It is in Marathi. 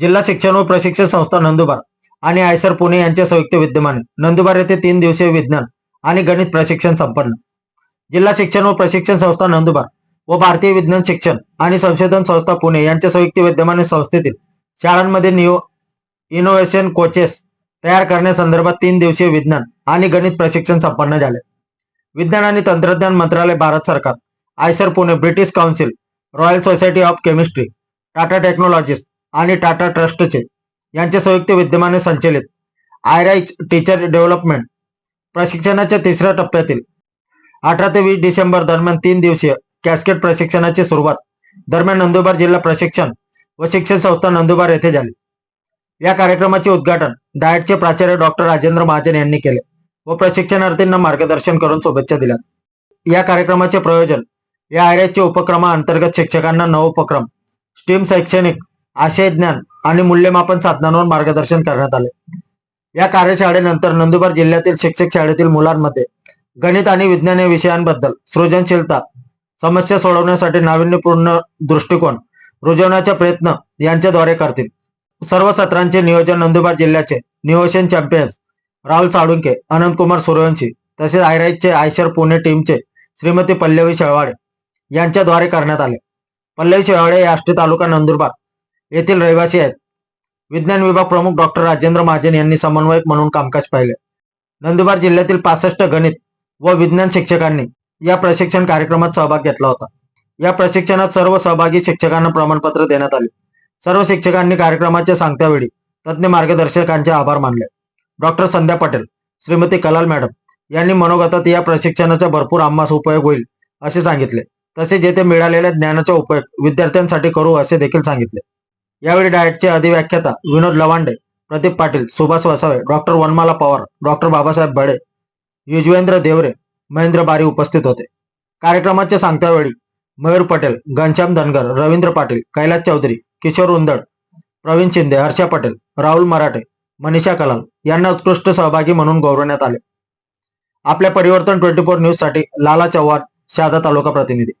जिल्हा शिक्षण व प्रशिक्षण संस्था नंदुरबार आणि आयसर पुणे यांच्या संयुक्त विद्यमाने. नंदुरबार येथे तीन दिवसीय विज्ञान आणि गणित प्रशिक्षण संपन्न. जिल्हा शिक्षण व प्रशिक्षण संस्था नंदुरबार व भारतीय विज्ञान शिक्षण आणि संशोधन संस्था पुणे यांच्या संयुक्त विद्यमाने संस्थेतील शाळांमध्ये नियो इनोव्हेशन कोचेस तयार करण्यासंदर्भात तीन दिवसीय विज्ञान आणि गणित प्रशिक्षण संपन्न झाले. विज्ञान आणि तंत्रज्ञान मंत्रालय भारत सरकार IISER Pune British Council Royal Society of Chemistry Tata Technologies आणि टाटा ट्रस्टचे यांचे संयुक्त विद्यमाने संचलित आयराईच टीचर डेव्हलपमेंट प्रशिक्षणाच्या तिसऱ्या टप्प्यातील अठरा ते वीस डिसेंबर दरम्यान तीन दिवसीय कॅस्केट प्रशिक्षणाची सुरुवात दरम्यान नंदुरबार जिल्हा प्रशिक्षण व शिक्षण संस्था नंदुरबार येथे झाली. या कार्यक्रमाचे उद्घाटन डायटचे प्राचार्य डॉक्टर राजेंद्र महाजन यांनी केले व प्रशिक्षणार्थींना मार्गदर्शन करून शुभेच्छा दिल्या. या कार्यक्रमाचे प्रयोजन या आयराच्या उपक्रमाअंतर्गत शिक्षकांना नवोपक्रम स्टीम शैक्षणिक आशय ज्ञान आणि मूल्यमापन साधनांवर मार्गदर्शन करण्यात आले. या कार्यशाळेनंतर नंदुरबार जिल्ह्यातील शिक्षक शाळेतील मुलांमध्ये गणित आणि विज्ञान या विषयांबद्दल सृजनशीलता समस्या सोडवण्यासाठी नाविन्यपूर्ण दृष्टिकोन रुजवण्याचा प्रयत्न यांच्याद्वारे करतील. सर्व सत्रांचे नियोजन नंदुरबार जिल्ह्याचे नियोजन चॅम्पियन्स राहुल साळुंके अनंतकुमार सूर्यवंशी तसेच आयराईजचे आयशर पुणे टीमचे श्रीमती पल्लवी शेळवाडे यांच्याद्वारे करण्यात आले. पल्लवी शेळवाडे या आष्टी तालुका नंदुरबार येथील रहिवासी आहेत. विज्ञान विभाग प्रमुख डॉक्टर राजेंद्र महाजन यांनी समन्वयक म्हणून कामकाज पाहिले. नंदुरबार जिल्ह्यातील पासष्ट गणित व विज्ञान शिक्षकांनी या प्रशिक्षण कार्यक्रमात सहभाग घेतला होता. या प्रशिक्षणात सर्व सहभागी शिक्षकांना प्रमाणपत्र देण्यात आले. सर्व शिक्षकांनी कार्यक्रमाच्या सांगत्यावेळी तज्ज्ञ मार्गदर्शकांचे आभार मानले. डॉक्टर संध्या पटेल श्रीमती कलाल मॅडम यांनी मनोगतात या प्रशिक्षणाचा भरपूर आम्हास उपयोग होईल असे सांगितले. तसेच येथे मिळालेल्या ज्ञानाचा उपयोग विद्यार्थ्यांसाठी करू असे देखील सांगितले. यावेळी डाएटचे अधिव्याख्याता विनोद लवांडे प्रदीप पाटील सुभाष वसावे डॉक्टर वनमाला पवार डॉक्टर बाबासाहेब बडे युजवेंद्र देवरे महेंद्र बारी उपस्थित होते. कार्यक्रमाच्या सांगत्यावेळी मयूर पटेल घनश्याम धनगर रवींद्र पाटील कैलास चौधरी किशोर उंदड प्रवीण शिंदे हर्षा पटेल राहुल मराठे मनीषा कलाल यांना उत्कृष्ट सहभागी म्हणून गौरवण्यात आले. आपल्या परिवर्तन ट्वेंटी फोर न्यूजसाठी लाला चव्हाण शहादा तालुका प्रतिनिधी.